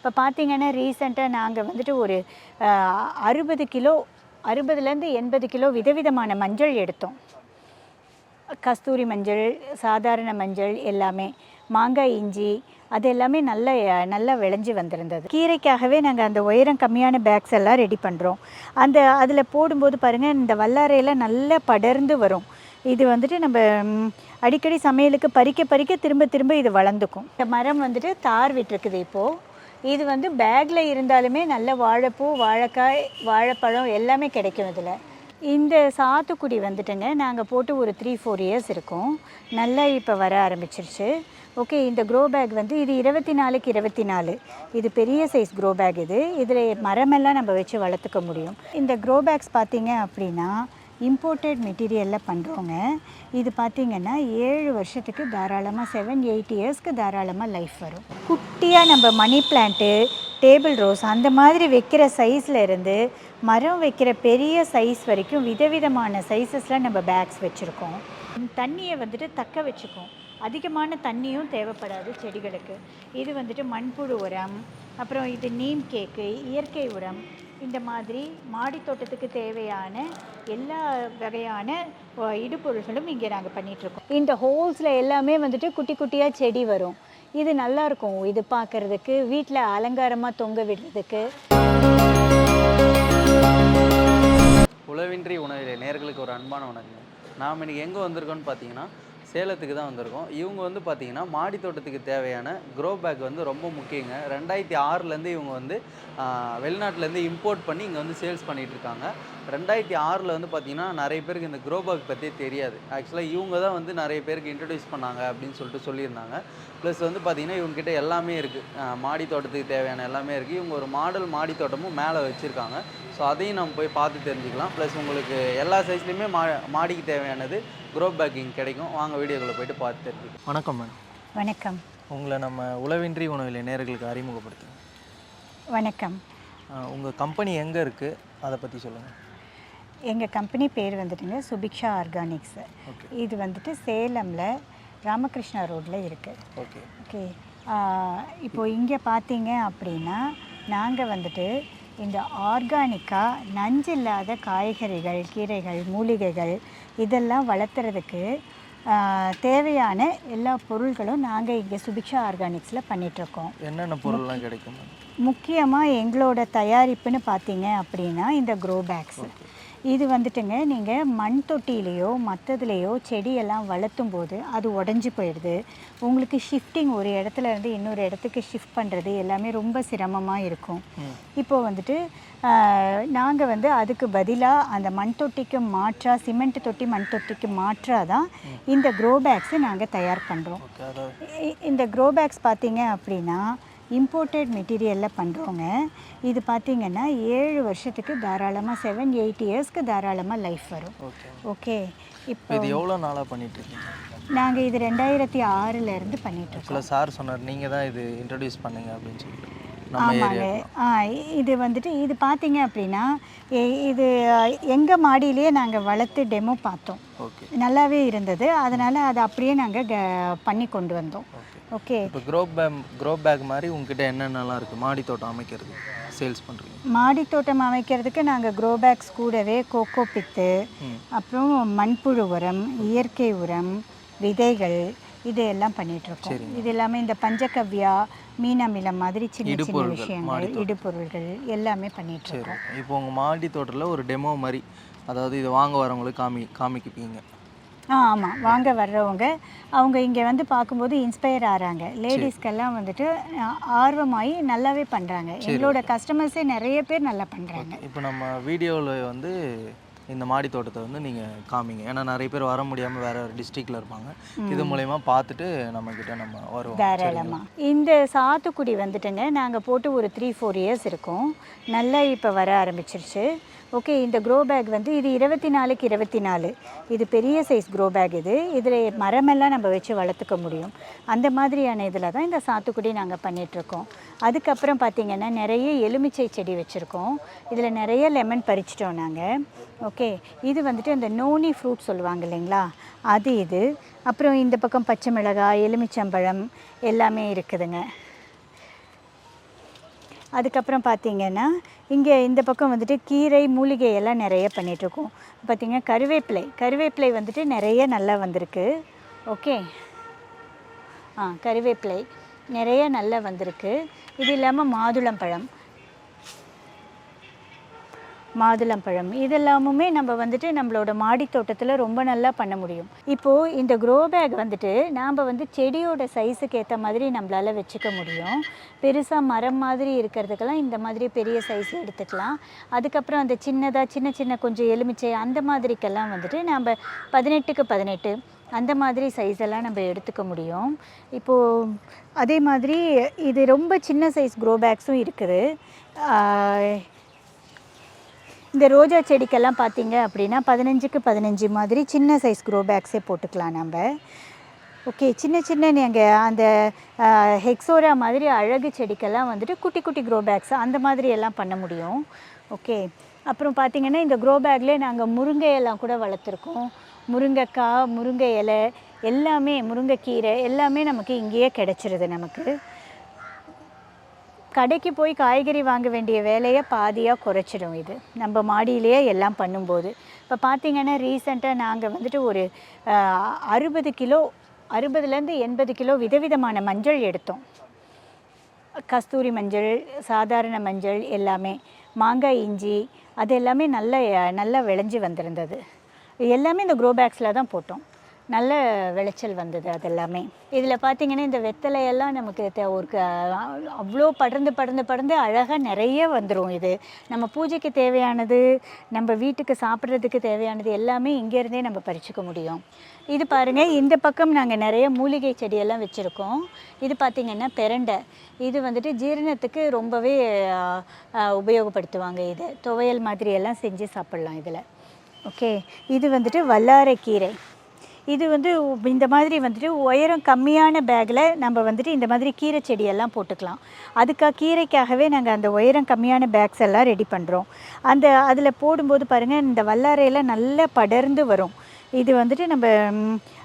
இப்போ பார்த்தீங்கன்னா ரீசெண்டாக நாங்கள் வந்துட்டு ஒரு அறுபது கிலோ அறுபதுலேருந்து எண்பது கிலோ விதவிதமான மஞ்சள் எடுத்தோம். கஸ்தூரி மஞ்சள் சாதாரண மஞ்சள் எல்லாமே மாங்காய் இஞ்சி அது எல்லாமே நல்ல நல்லா விளைஞ்சி வந்திருந்தது. கீரைக்காகவே நாங்கள் அந்த உயரம் கம்மியான பேக்ஸ் எல்லாம் ரெடி பண்ணுறோம் அந்த அதில் போடும்போது பாருங்கள் இந்த வல்லாரையெல்லாம் நல்லா படர்ந்து வரும். இது வந்துட்டு நம்ம அடிக்கடி சமையலுக்கு பறிக்க பறிக்க திரும்ப திரும்ப இது வளர்ந்துக்கும். இந்த மரம் வந்துட்டு தார் விட்டுருக்குது இப்போது இது வந்து பேக்கில் இருந்தாலுமே நல்ல வாழைப்பூ வாழைக்காய் வாழைப்பழம் எல்லாமே கிடைக்கும் இதில். இந்த சாத்துக்குடி வந்துட்டுங்க நாங்கள் போட்டு ஒரு த்ரீ ஃபோர் இயர்ஸ் இருக்கும். நல்லா இப்போ வர ஆரம்பிச்சிருச்சு. ஓகே இந்த க்ரோ பேக் வந்து இது இருபத்தி நாலுக்கு இருபத்தி நாலு இது பெரிய சைஸ் க்ரோ பேக் இது. இதில் மரமெல்லாம் நம்ம வச்சு வளர்த்துக்க முடியும். இந்த க்ரோ பேக்ஸ் பார்த்தீங்க அப்படின்னா இம்போர்ட்டட் மெட்டீரியலில் பண்ணுறோங்க இது பார்த்திங்கன்னா ஏழு வருஷத்துக்கு தாராளமாக செவன் எயிட் இயர்ஸ்க்கு தாராளமாக லைஃப் வரும். குட்டியாக நம்ம மணி பிளான்ட்டு டேபிள் ரோஸ் அந்த மாதிரி வைக்கிற சைஸில் இருந்து மரம் வைக்கிற பெரிய சைஸ் வரைக்கும் விதவிதமான சைஸஸில் நம்ம பேக்ஸ் வச்சுருக்கோம். தண்ணியை வந்துட்டு தக்க வச்சுக்கும். அதிகமான தண்ணியும் தேவைப்படாது செடிகளுக்கு. இது வந்துட்டு மண்புழு உரம் அப்புறம் இது நீம் கேக்கு இயற்கை உரம் இந்த மாதிரி மாடி தோட்டத்துக்கு தேவையான எல்லா வகையான இடுபொருள்களும் இங்கே நாங்கள் பண்ணிகிட்ருக்கோம் இந்த ஹோல்ஸில் எல்லாமே வந்துட்டு குட்டி குட்டியாக செடி வரும். இது நல்லா இருக்கும் இது பார்க்கறதுக்கு வீட்டில் அலங்காரமாக தொங்க விடுறதுக்கு. உழவின்றி உணவிலே நேர்களுக்கு ஒரு அன்பான உணவு நாம் இன்றைக்கி எங்கே வந்திருக்கோம்னு பார்த்தீங்கன்னா சேலத்துக்கு தான் வந்திருக்கோம். இவங்க வந்து பார்த்தீங்கன்னா மாடி தோட்டத்துக்கு தேவையான க்ரோ பேக் வந்து ரொம்ப முக்கியங்க. ரெண்டாயிரத்தி ஆறுலேருந்து இவங்க வந்து வெளிநாட்டிலேருந்து இம்போர்ட் பண்ணி இங்கே வந்து சேல்ஸ் பண்ணிகிட்ருக்காங்க இருக்காங்க. ரெண்டாயிரத்தி ஆறில் வந்து பார்த்திங்கன்னா நிறைய பேருக்கு இந்த க்ரோ பேக் பற்றி தெரியாது. ஆக்சுவலாக இவங்க தான் வந்து நிறைய பேருக்கு இன்ட்ரடியூஸ் பண்ணாங்க அப்படின்னு சொல்லிட்டு சொல்லியிருந்தாங்க. ப்ளஸ் வந்து பார்த்திங்கன்னா இவங்ககிட்ட எல்லாமே இருக்குது மாடி தோட்டத்துக்கு தேவையான எல்லாமே இருக்குது இவங்க ஒரு மாடல் மாடி தோட்டமும் மேலே வச்சுருக்காங்க. ஸோ அதையும் நம்ம போய் பார்த்து தெரிஞ்சுக்கலாம். ப்ளஸ் உங்களுக்கு எல்லா சைஸ்லேயுமே மா மாடிக்கு தேவையானது. க்ரோ பேக்கிங் கிடைக்கும். வாங்க வீடியோக்குள்ளே போயிட்டு பார்த்து தெரிஞ்சுக்கலாம். வணக்கம் மேடம். வணக்கம். உங்களை நம்ம உளவின்றி உணவில் நேர்களுக்கு அறிமுகப்படுத்துங்க வணக்கம். உங்கள் கம்பெனி எங்கே இருக்குது அதை பற்றி சொல்லுங்கள் எங்கள் கம்பெனி பேர் வந்துட்டுங்க சுபிக்ஷா ஆர்கானிக்ஸ் ஓகே. இது வந்துட்டு சேலமில் ராமகிருஷ்ணா ரோட்டில் இருக்குது ஓகே. ஓகே. இப்போ இங்கே பார்த்தீங்க அப்படின்னா நாங்கள் வந்துட்டு இந்த ஆர்கானிக்காக நஞ்சு இல்லாத காய்கறிகள் கீரைகள் மூலிகைகள் இதெல்லாம் வளர்த்துறதுக்கு தேவையான எல்லா பொருள்களும் நாங்கள் இங்கே சுபிக்ஷா ஆர்கானிக்ஸில் பண்ணிகிட்ருக்கோம் என்னென்ன பொருள்லாம் கிடைக்கும்? முக்கியமாக எங்களோட தயாரிப்புன்னு பார்த்தீங்க அப்படின்னா இந்த க்ரோ பேக்ஸ் இது வந்துட்டுங்க நீங்கள் மண் தொட்டிலேயோ மற்றதுலேயோ செடியெல்லாம் வளர்த்தும் போது அது உடஞ்சி போயிடுது. உங்களுக்கு ஷிஃப்டிங் ஒரு இடத்துல இருந்து இன்னொரு இடத்துக்கு ஷிஃப்ட் பண்ணுறது எல்லாமே ரொம்ப சிரமமாக இருக்கும். இப்போ வந்துட்டு நாங்கள் வந்து அதுக்கு பதிலாக அந்த மண் தொட்டிக்கு மாற்றா சிமெண்ட் தொட்டி மண் தொட்டிக்கு மாற்றாக தான் இந்த க்ரோ பேக்ஸை நாங்கள் தயார் பண்ணுறோம் இந்த க்ரோ பேக்ஸ் பார்த்தீங்க அப்படின்னா இம்போர்ட்டட் மெட்டீரியலில் பண்ணுறோங்க இது பார்த்தீங்கன்னா ஏழு வருஷத்துக்கு தாராளமாக செவன் எயிட் இயர்ஸ்க்கு தாராளமாக லைஃப் வரும். ஓகே இப்போ இது எவ்வளோ நாளாக பண்ணிட்டு இருக்கீங்க நாங்கள் இது ரெண்டாயிரத்தி ஆறிலேருந்து பண்ணிகிட்ருக்கோம் ஆக்சுவலாக சார் சொன்னார் நீங்கள் தான் இது இன்ட்ரடியூஸ் பண்ணுங்க அப்படின்னு சொல்லிட்டு. ஆமாங்க. ஆ இது வந்துட்டு இது பார்த்தீங்க அப்படின்னா இது எங்கள் மாடியிலேயே நாங்கள் வளர்த்து டெமோ பார்த்தோம். ஓகே. நல்லாவே இருந்தது. அதனால் அதை அப்படியே நாங்கள் க பண்ணி கொண்டு வந்தோம். ஓகே. இப்போ க்ரோ பேக் க்ரோ பேக் மாதிரி உங்ககிட்ட என்னென்னலாம் இருக்குது மாடி தோட்டம் அமைக்கிறது சேல்ஸ் பண்ணுறீங்க மாடி தோட்டம் அமைக்கிறதுக்கு நாங்கள் க்ரோ பேக்ஸ் கூடவே கோகோ பித்து. அப்புறம் மண்புழு உரம் இயற்கை உரம் விதைகள் இது எல்லாம் பண்ணிகிட்ருக்கோம் இது எல்லாமே இந்த பஞ்சகவ்யா மீனமிலம் மாதிரி சின்ன சின்ன விஷயங்கள் இடுபொருள்கள் எல்லாமே பண்ணிகிட்ருக்கோம் இப்போ உங்கள் மாடி தோட்டத்தில் ஒரு டெமோ மாதிரி அதாவது இது வாங்க வரவங்களுக்கு காமி காமிக்குப்பீங்க. ஆ ஆமாம் வாங்க வர்றவங்க அவங்க இங்கே வந்து பார்க்கும்போது இன்ஸ்பயர் ஆகிறாங்க லேடிஸ்க்கெல்லாம் வந்துட்டு ஆர்வமாகி நல்லாவே பண்ணுறாங்க எங்களோட கஸ்டமர்ஸே நிறைய பேர் நல்லா பண்ணுறாங்க இப்போ நம்ம வீடியோவில் வந்து இந்த மாடி தோட்டத்தை வந்து நீங்கள் காமிங்க. ஏன்னா நிறைய பேர் வர முடியாமல் வேற ஒரு டிஸ்ட்ரிக்டில் இருப்பாங்க. இது மூலயமா பார்த்துட்டு நம்மக்கிட்ட நம்ம வருவோம். தாராளமாக இந்த சாத்துக்குடி வந்துட்டுங்க நாங்கள் போட்டு ஒரு த்ரீ ஃபோர் இயர்ஸ் இருக்கும். நல்லா இப்போ வர ஆரம்பிச்சிருச்சு. ஓகே இந்த க்ரோ பேக் வந்து இது இருபத்தி நாலுக்கு இருபத்தி நாலு இது பெரிய சைஸ் க்ரோ பேக் இது. இதில் மரமெல்லாம் நம்ம வச்சு வளர்த்துக்க முடியும். அந்த மாதிரியான இதில் தான் இந்த சாத்துக்குடி நாங்கள் பண்ணிகிட்ருக்கோம் அதுக்கப்புறம் பார்த்திங்கன்னா நிறைய எலுமிச்சை செடி வச்சுருக்கோம். இதில் நிறைய லெமன் பறிச்சிட்டோம் நாங்கள் ஓகே இது வந்துட்டு அந்த நோனி ஃப்ரூட் சொல்லுவாங்க இல்லைங்களா? அது இது. அப்புறம் இந்த பக்கம் பச்சை மிளகாய் எலுமிச்சம்பழம் எல்லாமே இருக்குதுங்க. அதுக்கப்புறம் பார்த்திங்கன்னா இங்கே இந்த பக்கம் வந்துட்டு கீரை மூலிகை எல்லாம் நிறைய பண்ணிகிட்ருக்கோம் பார்த்திங்கன்னா கருவேப்பிலை. கருவேப்பிலை வந்துட்டு நிறைய நல்லா வந்திருக்கு. ஓகே? ஆ கருவேப்பிலை நிறைய நல்லா வந்திருக்கு. இது இல்லாமல் மாதுளம்பழம். மாதுளம்பழம் இதெல்லாமுமே நம்ம வந்துட்டு நம்மளோட மாடி தோட்டத்தில் ரொம்ப நல்லா பண்ண முடியும். இப்போது இந்த க்ரோ பேக் வந்துட்டு நாம் வந்து செடியோட சைஸுக்கு ஏற்ற மாதிரி நம்மளால் வச்சுக்க முடியும். பெருசாக மரம் மாதிரி இருக்கிறதுக்கெல்லாம் இந்த மாதிரி பெரிய சைஸ் எடுத்துக்கலாம். அதுக்கப்புறம் அந்த சின்னதாக சின்ன சின்ன கொஞ்சம் எலுமிச்சை அந்த மாதிரிக்கெல்லாம் வந்துட்டு நம்ம பதினெட்டுக்கு பதினெட்டு அந்த மாதிரி சைஸ் எல்லாம் நம்ம எடுத்துக்க முடியும். இப்போது அதே மாதிரி இது ரொம்ப சின்ன சைஸ் க்ரோ பேக்ஸும் இருக்குது. இந்த ரோஜா செடிக்கெல்லாம் பார்த்தீங்க அப்படின்னா பதினஞ்சுக்கு பதினஞ்சு மாதிரி சின்ன சைஸ் க்ரோ பேக்ஸே போட்டுக்கலாம் நம்ம. ஓகே சின்ன சின்ன நீங்கள் அந்த ஹெக்ஸோரா மாதிரி அழகு செடிக்கெல்லாம் வந்துட்டு குட்டி குட்டி க்ரோ பேக்ஸ் அந்த மாதிரி எல்லாம் பண்ண முடியும். ஓகே அப்புறம் பார்த்தீங்கன்னா இந்த க்ரோ பேக்லேயே நாங்கள் முருங்கை எல்லாம் கூட வளர்த்துருக்கோம். முருங்கைக்காய் முருங்கை இலை எல்லாமே முருங்கைக்கீரை எல்லாமே நமக்கு இங்கேயே கிடச்சிருது நமக்கு. கடைக்கு போய் காய்கறி வாங்க வேண்டிய வேலையை பாதியாக குறைச்சிடும் இது. நம்ம மாடியிலேயே எல்லாம் பண்ணும்போது. இப்போ பார்த்தீங்கன்னா ரீசெண்டாக நாங்கள் வந்துட்டு ஒரு அறுபது கிலோ அறுபதுலேருந்து எண்பது கிலோ விதவிதமான மஞ்சள் எடுத்தோம். கஸ்தூரி மஞ்சள் சாதாரண மஞ்சள் எல்லாமே. மாங்காய் இஞ்சி அது எல்லாமே நல்ல நல்லா விளைஞ்சி வந்திருந்தது. எல்லாமே இந்த க்ரோ பேக்ஸில் தான் போட்டோம். நல்ல விளைச்சல் வந்தது அதெல்லாமே. இதில் பார்த்தீங்கன்னா இந்த வெத்தலையெல்லாம் நமக்கு ஒரு அவ்வளோ படர்ந்து படர்ந்து படர்ந்து அழகாக நிறைய வந்துடும் இது. நம்ம பூஜைக்கு தேவையானது நம்ம வீட்டுக்கு சாப்பிட்றதுக்கு தேவையானது எல்லாமே இங்கேருந்தே நம்ம பறிச்சுக்க முடியும். இது பாருங்கள் இந்த பக்கம் நாங்கள் நிறைய மூலிகை செடியெல்லாம் வச்சுருக்கோம். இது பார்த்திங்கன்னா பெரண்டை. இது வந்துட்டு ஜீரணத்துக்கு ரொம்பவே உபயோகப்படுத்துவாங்க இது. துவையல் மாதிரி எல்லாம் செஞ்சு சாப்பிட்லாம் இதில். ஓகே. இது வந்துட்டு வல்லாரைக்கீரை. இது வந்து இந்த மாதிரி வந்துட்டு உயரம் கம்மியான பேக்கில் நம்ம வந்துட்டு இந்த மாதிரி கீரை செடியெல்லாம் போட்டுக்கலாம். அதுக்காக கீரைக்காகவே நாங்கள் அந்த உயரம் கம்மியான பேக்ஸ் எல்லாம் ரெடி பண்ணுறோம் அந்த அதில் போடும்போது பாருங்கள் இந்த வல்லாரையெல்லாம் நல்லா படர்ந்து வரும். இது வந்துட்டு நம்ம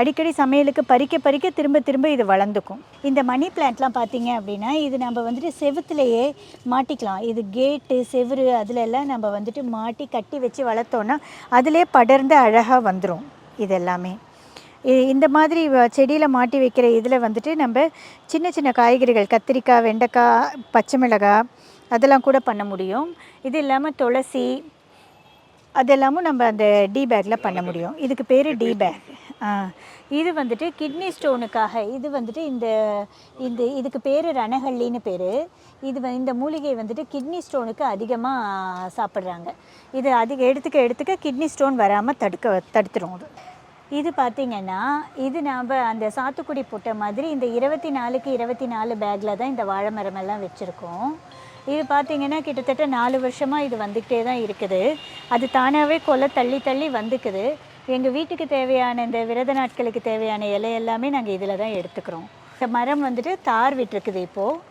அடிக்கடி சமையலுக்கு பறிக்க பறிக்க திரும்ப திரும்ப இது வளர்ந்துக்கும். இந்த மணி பிளான்ட்லாம் பார்த்தீங்க அப்படின்னா இது நம்ம வந்துட்டு செவுத்துலேயே மாட்டிக்கலாம். இது கேட்டு செவுரு அதில் எல்லாம் நம்ம வந்துட்டு மாட்டி கட்டி வச்சு வளர்த்தோன்னா அதிலே படர்ந்து அழகாக வந்துடும் இது எல்லாமே. இந்த மாதிரி செடியில் மாட்டி வைக்கிற இதில் வந்துட்டு நம்ம சின்ன சின்ன காய்கறிகள் கத்திரிக்காய் வெண்டைக்காய் பச்சை மிளகாய் அதெல்லாம் கூட பண்ண முடியும். இது இல்லாமல் துளசி அதெல்லாமும் நம்ம அந்த டி பேக்கில் பண்ண முடியும். இதுக்கு பேர் டி பேக். இது வந்துட்டு கிட்னி ஸ்டோனுக்காக இது வந்துட்டு இந்த இந்த இதுக்கு பேர் ரணஹள்ளின்னு பேர். இது இந்த மூலிகை வந்துட்டு கிட்னி ஸ்டோனுக்கு அதிகமாக சாப்பிட்றாங்க. இது அதிக எடுத்துக்க எடுத்துக்க கிட்னி ஸ்டோன் வராமல் தடுக்க தடுத்துரும் அது. இது பார்த்தீங்கன்னா இது நாம் அந்த சாத்துக்குடி போட்ட மாதிரி இந்த இருபத்தி நாலுக்கு இருபத்தி நாலு பேக்கில் தான் இந்த வாழை மரமெல்லாம் வச்சுருக்கோம். இது பார்த்தீங்கன்னா கிட்டத்தட்ட நாலு வருஷமாக இது வந்துக்கிட்டே தான் இருக்குது. அது தானாகவே கொலை தள்ளி தள்ளி வந்துக்குது. எங்கள் வீட்டுக்கு தேவையான இந்த விரத நாட்களுக்கு தேவையான இலை எல்லாமே நாங்கள் இதில் தான் எடுத்துக்கிறோம். இந்த மரம் வந்துட்டு தார் விட்டுருக்குது இப்போது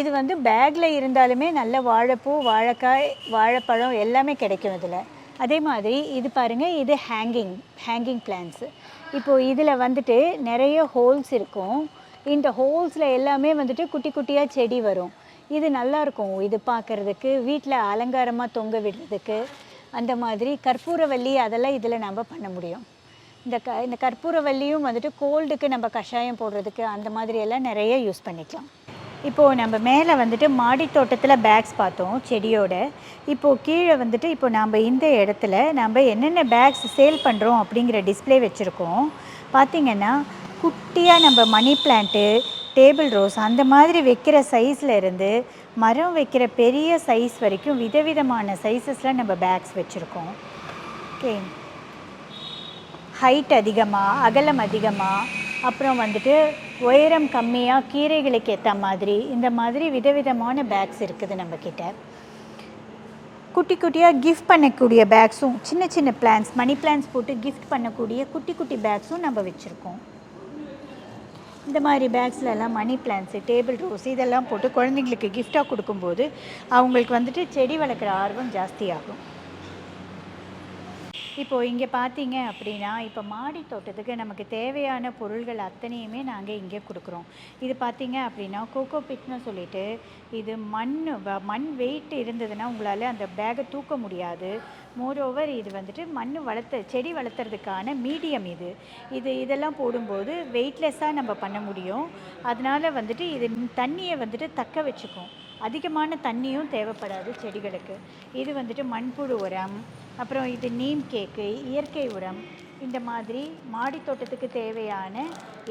இது வந்து பேக்கில் இருந்தாலுமே நல்ல வாழைப்பூ வாழைக்காய் வாழைப்பழம் எல்லாமே கிடைக்கும் இதில். அதே மாதிரி இது பாருங்கள் இது ஹேங்கிங் ஹேங்கிங் பிளான்ஸு இப்போது இதில் வந்துட்டு நிறைய ஹோல்ஸ் இருக்கும். இந்த ஹோல்ஸில் எல்லாமே வந்துட்டு குட்டி குட்டியாக செடி வரும். இது நல்லாயிருக்கும். இது பார்க்குறதுக்கு வீட்டில் அலங்காரமாக தொங்க விடுறதுக்கு. அந்த மாதிரி கற்பூரவல்லி அதெல்லாம் இதில் நம்ம பண்ண முடியும். இந்த க இந்த கற்பூரவல்லியும் வந்துட்டு கோல்டுக்கு நம்ம கஷாயம் போடுறதுக்கு அந்த மாதிரி எல்லாம் நிறைய யூஸ் பண்ணிக்கலாம். இப்போது நம்ம மேலே வந்துட்டு மாடி தோட்டத்தில் பேக்ஸ் பார்த்தோம் செடியோட. இப்போது கீழே வந்துட்டு இப்போ நம்ம இந்த இடத்துல நம்ம என்னென்ன பேக்ஸ் சேல் பண்ணுறோம் அப்படிங்கிற டிஸ்ப்ளே வச்சுருக்கோம். பார்த்திங்கன்னா குட்டியாக நம்ம மணி பிளான்ட்டு டேபிள் ரோஸ் அந்த மாதிரி வைக்கிற சைஸில் இருந்து மரம் வைக்கிற பெரிய சைஸ் வரைக்கும் விதவிதமான சைஸஸில் நம்ம பேக்ஸ் வச்சுருக்கோம். ஓகே ஹைட் அதிகமாக அகலம் அதிகமாக அப்புறம் வந்துட்டு உயரம் கம்மியாக கீரைகளுக்கு ஏற்ற மாதிரி இந்த மாதிரி விதவிதமான பேக்ஸ் இருக்குது நம்மக்கிட்ட குட்டி குட்டியாக கிஃப்ட் பண்ணக்கூடிய பேக்ஸும் சின்ன சின்ன பிளான்ஸ் மணி பிளான்ஸ் போட்டு கிஃப்ட் பண்ணக்கூடிய குட்டி குட்டி பேக்ஸும் நம்ம வச்சுருக்கோம். இந்த மாதிரி பேக்ஸ்லலாம் மணி பிளான்ஸு டேபிள் ரோஸ் இதெல்லாம் போட்டு குழந்தைங்களுக்கு கிஃப்டாக கொடுக்கும்போது அவங்களுக்கு வந்துட்டு செடி வளர்க்குற ஆர்வம் ஜாஸ்தியாகும். இப்போது இங்கே பார்த்தீங்க அப்படின்னா இப்போ மாடி தோட்டத்துக்கு நமக்கு தேவையான பொருள்கள் அத்தனையுமே நாங்கள் இங்கே கொடுக்குறோம். இது பார்த்தீங்க அப்படின்னா கோகோ பிட்னு சொல்லிட்டு இது மண் வ- மண் வெயிட் இருந்ததுன்னா உங்களால் அந்த பேக்கை தூக்க முடியாது. மோரோவர் இது வந்துட்டு மண் வளர்த்த செடி வளர்த்துறதுக்கான மீடியம் இது. இது இதெல்லாம் போடும்போது வெயிட்லெஸ்ஸாக நம்ம பண்ண முடியும். அதனால் வந்துட்டு இது தண்ணியை வந்துட்டு தக்க வச்சுக்கும். அதிகமான தண்ணியும் தேவைப்படாது செடிகளுக்கு. இது வந்துட்டு மண்புழு உரம் அப்புறம் இது நீம் கேக்கு இயற்கை உரம். இந்த மாதிரி மாடி தோட்டத்துக்கு தேவையான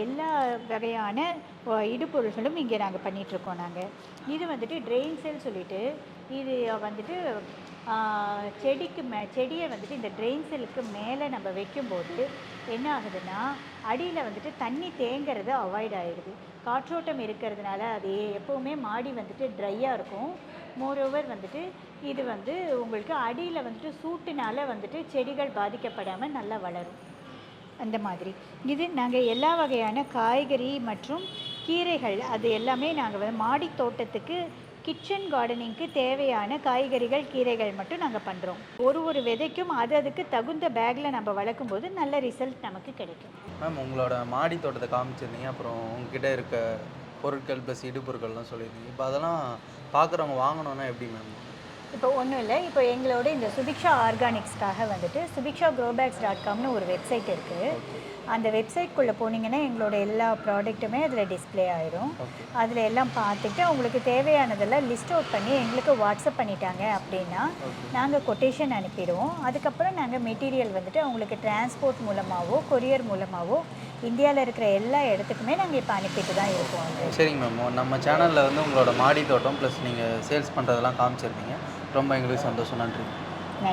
எல்லா வகையான இடுபொருள்களும் இங்கே நாங்கள் பண்ணிகிட்ருக்கோம் நாங்கள் இது வந்துட்டு ட்ரெயின் செல் சொல்லிட்டு இது வந்துட்டு செடிக்கு மே செடியை வந்துட்டு இந்த ட்ரெயின் செல்லுக்கு மேலே நம்ம வைக்கும்போது என்ன ஆகுதுன்னா அடியில் வந்துட்டு தண்ணி தேங்கிறது அவாய்ட் ஆகிடுது காற்றோட்டம் இருக்கிறதுனால அது எப்போவுமே மாடி வந்துட்டு ட்ரையாக இருக்கும். மோரோவர் வந்துட்டு இது வந்து உங்களுக்கு அடியில் வந்துட்டு சூட்டுனால் வந்துட்டு செடிகள் பாதிக்கப்படாமல் நல்லா வளரும். அந்த மாதிரி. இது நாங்கள் எல்லா வகையான காய்கறி மற்றும் கீரைகள் அது எல்லாமே நாங்கள் வந்து மாடி தோட்டத்துக்கு கிச்சன் கார்டனிங்க்கு தேவையான காய்கறிகள் கீரைகள் மட்டும் நாங்கள் பண்ணுறோம் ஒரு ஒரு விதைக்கும் அது அதுக்கு தகுந்த பேக்கில் நம்ம வளர்க்கும் போது நல்ல ரிசல்ட் நமக்கு கிடைக்கும். மேம் உங்களோட மாடி தோட்டத்தை காமிச்சிருந்தீங்க. அப்புறம் உங்ககிட்ட இருக்க பொருட்கள் ப்ளஸ் இடுபொருட்கள்லாம் சொல்லியிருந்தீங்க. இப்போ அதெல்லாம் பார்க்குறவங்க வாங்கணுன்னா எப்படி மேம் இப்போ ஒன்றும் இல்லை. இப்போ எங்களோட இந்த சுபிக்ஷா ஆர்கானிக்ஸ்க்காக வந்துட்டு சுபிக்ஷா க்ரோபேக்ஸ் டாட் காம்னு ஒரு வெப்சைட் இருக்குது அந்த வெப்சைட்குள்ளே போனீங்கன்னா எங்களோட எல்லா ப்ராடக்ட்டுமே அதில் டிஸ்ப்ளே ஆயிரும். அதில் எல்லாம் பார்த்துட்டு உங்களுக்கு தேவையானதெல்லாம் லிஸ்ட் அவுட் பண்ணி எங்களுக்கு வாட்ஸ்அப் பண்ணிட்டாங்க அப்படின்னா நாங்கள் கொட்டேஷன் அனுப்பிடுவோம். அதுக்கப்புறம் நாங்கள் மெட்டீரியல் வந்துட்டு அவங்களுக்கு டிரான்ஸ்போர்ட் மூலமாகவோ கொரியர் மூலமாகவோ இந்தியாவில் இருக்கிற எல்லா இடத்துக்குமே நாங்கள் இப்போ அனுப்பிட்டு தான் இருக்கோம். சரிங்க மேம் நம்ம சேனலில் வந்து உங்களோட மாடி தோட்டம் ப்ளஸ் நீங்கள் சேல்ஸ் பண்ணுறதெல்லாம் காமிச்சிருந்தீங்க. ரொம்ப எங்களுக்கு சந்தோஷம். நன்றி.